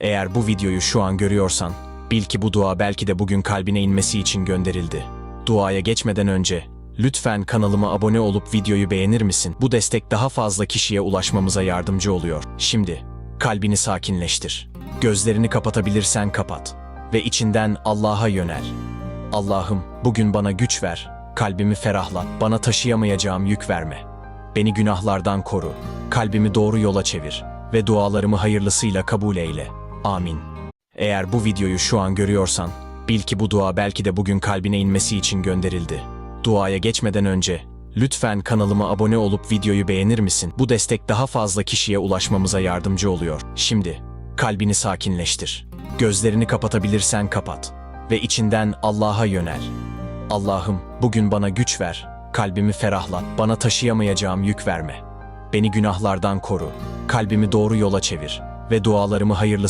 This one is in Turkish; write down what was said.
Eğer bu videoyu şu an görüyorsan, bil ki bu dua belki de bugün kalbine inmesi için gönderildi. Duaya geçmeden önce, lütfen kanalıma abone olup videoyu beğenir misin? Bu destek daha fazla kişiye ulaşmamıza yardımcı oluyor. Şimdi, kalbini sakinleştir. Gözlerini kapatabilirsen kapat. Ve içinden Allah'a yönel. Allah'ım, bugün bana güç ver, kalbimi ferahlat, bana taşıyamayacağım yük verme. Beni günahlardan koru, kalbimi doğru yola çevir ve dualarımı hayırlısıyla kabul eyle. Amin. Eğer bu videoyu şu an görüyorsan, bil ki bu dua belki de bugün kalbine inmesi için gönderildi. Duaya geçmeden önce, lütfen kanalıma abone olup videoyu beğenir misin? Bu destek daha fazla kişiye ulaşmamıza yardımcı oluyor. Şimdi, kalbini sakinleştir. Gözlerini kapatabilirsen kapat ve içinden Allah'a yönel. Allah'ım, bugün bana güç ver, kalbimi ferahlat, bana taşıyamayacağım yük verme. Beni günahlardan koru, kalbimi doğru yola çevir ve dualarımı hayırlı